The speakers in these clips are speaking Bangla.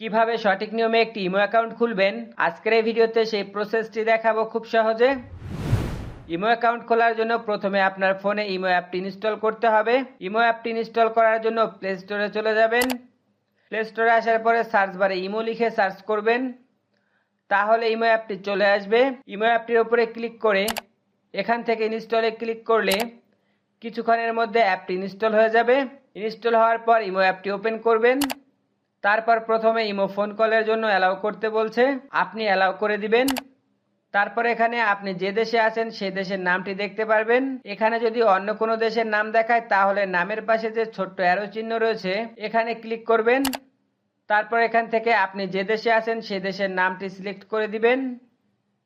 কীভাবে সঠিক নিয়মে একটি ইমো অ্যাকাউন্ট খুলবেন? আজকের এই ভিডিওতে সেই প্রসেসটি দেখাবো খুব সহজে। ইমো অ্যাকাউন্ট খোলার জন্য প্রথমে আপনার ফোনে ইমো অ্যাপটি ইনস্টল করতে হবে। ইমো অ্যাপটি ইনস্টল করার জন্য প্লে স্টোরে চলে যাবেন। প্লে স্টোরে আসার পরে সার্চ বারে ইমো লিখে সার্চ করবেন। তাহলে ইমো অ্যাপটি চলে আসবে। ইমো অ্যাপটির উপরে ক্লিক করে এখান থেকে ইনস্টলে ক্লিক করলে কিছুক্ষণের মধ্যে অ্যাপটি ইনস্টল হয়ে যাবে। ইনস্টল হওয়ার পর ইমো অ্যাপটি ওপেন করবেন। তারপর প্রথমে ইমো ফোন কলের জন্য অ্যালাউ করতে বলছে, আপনি অ্যালাউ করে দিবেন। তারপর এখানে আপনি যে দেশে আছেন সেই দেশের নামটি দেখতে পারবেন। এখানে যদি অন্য কোনো দেশের নাম দেখায়, তাহলে নামের পাশে যে ছোট্ট অ্যারো চিহ্ন রয়েছে, এখানে ক্লিক করবেন। তারপর এখান থেকে আপনি যে দেশে আছেন সেই দেশের নামটি সিলেক্ট করে দিবেন।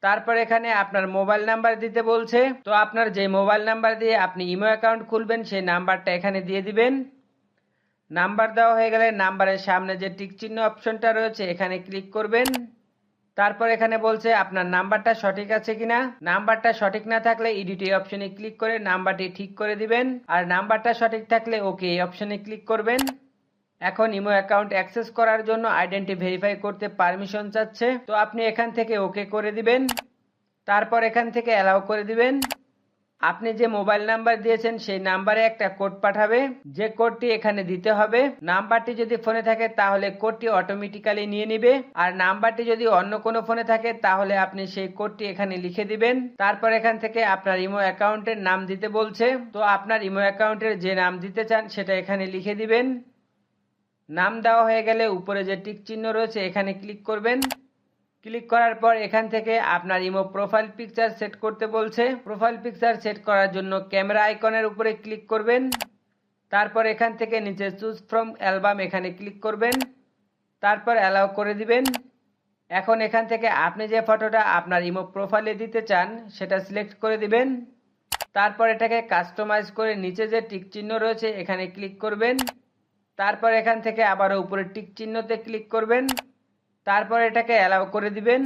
তারপর এখানে আপনার মোবাইল নাম্বার দিতে বলছে। তো আপনার যে মোবাইল নাম্বার দিয়ে আপনি ইমো অ্যাকাউন্ট খুলবেন, সেই নাম্বারটা এখানে দিয়ে দিবেন। নাম্বার দেওয়া হয়ে গেলে নাম্বারের সামনে যে টিক চিহ্ন অপশনটা রয়েছে, এখানে ক্লিক করবেন। তারপর এখানে বলছে আপনার নাম্বারটা সঠিক আছে কিনা। নাম্বারটা সঠিক না থাকলে ইডিট অপশনে ক্লিক করে নাম্বারটি ঠিক করে দিবেন। আর নাম্বারটা সঠিক থাকলে ওকে এই অপশনে ক্লিক করবেন। এখন ইমো অ্যাকাউন্ট অ্যাক্সেস করার জন্য আইডেন্টি ভেরিফাই করতে পারমিশন চাচ্ছে। তো আপনি এখান থেকে ওকে করে দিবেন। তারপর এখান থেকে অ্যালাউ করে দিবেন। আপনি যে মোবাইল নাম্বার দিয়েছেন, সেই নাম্বারে একটা কোড পাঠাবে। যে কোডটি এখানে দিতে হবে, নাম্বারটি যদি ফোনে থাকে, তাহলে কোডটি অটোমেটিক্যালি নিয়ে নিবে। আর নাম্বারটি যদি অন্য কোনো ফোনে থাকে, তাহলে আপনি সেই কোডটি এখানে লিখে দিবেন। তারপর এখান থেকে আপনার ইমো অ্যাকাউন্টের নাম দিতে বলছে। তো আপনার ইমো অ্যাকাউন্টের যে নাম দিতে চান, সেটা এখানে লিখে দিবেন। নাম দেওয়া হয়ে গেলে উপরে যে টিক চিহ্ন রয়েছে, এখানে ক্লিক করবেন। ক্লিক করার পর এখান থেকে আপনার ইমো প্রোফাইল পিকচার সেট করতে বলছে। প্রোফাইল পিকচার সেট করার জন্য ক্যামেরা আইকনের উপরে ক্লিক করবেন। তারপর এখান থেকে নিচে চুজ ফ্রম অ্যালবাম এখানে ক্লিক করবেন। তারপর অ্যালাউ করে দিবেন। এখন এখান থেকে আপনি যে ফটোটা আপনার ইমো প্রোফাইলে দিতে চান, সেটা সিলেক্ট করে দিবেন। তারপর এটাকে কাস্টমাইজ করে নিচে যে টিক চিহ্ন রয়েছে, এখানে ক্লিক করবেন। তারপর এখান থেকে আবারও উপরে টিক চিহ্নতে ক্লিক করবেন। তারপর এটাকে অ্যালাউ করে দিবেন।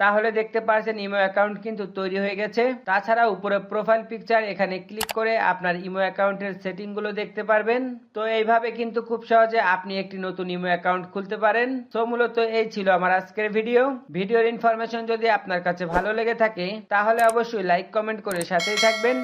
তাহলে দেখতে পারছেন ইমো অ্যাকাউন্ট কিন্তু তৈরি হয়ে গেছে। তাছাড়া উপরে প্রোফাইল পিকচার এখানে ক্লিক করে আপনার ইমো অ্যাকাউন্টের সেটিংগুলো দেখতে পারবেন। তো এইভাবে কিন্তু খুব সহজে আপনি একটি নতুন ইমো অ্যাকাউন্ট খুলতে পারেন। তো মূলত এই ছিল আমার আজকের ভিডিও ভিডিওর ইনফরমেশন যদি আপনার কাছে ভালো লেগে থাকে, তাহলে অবশ্যই লাইক কমেন্ট করে সাথেই থাকবেন।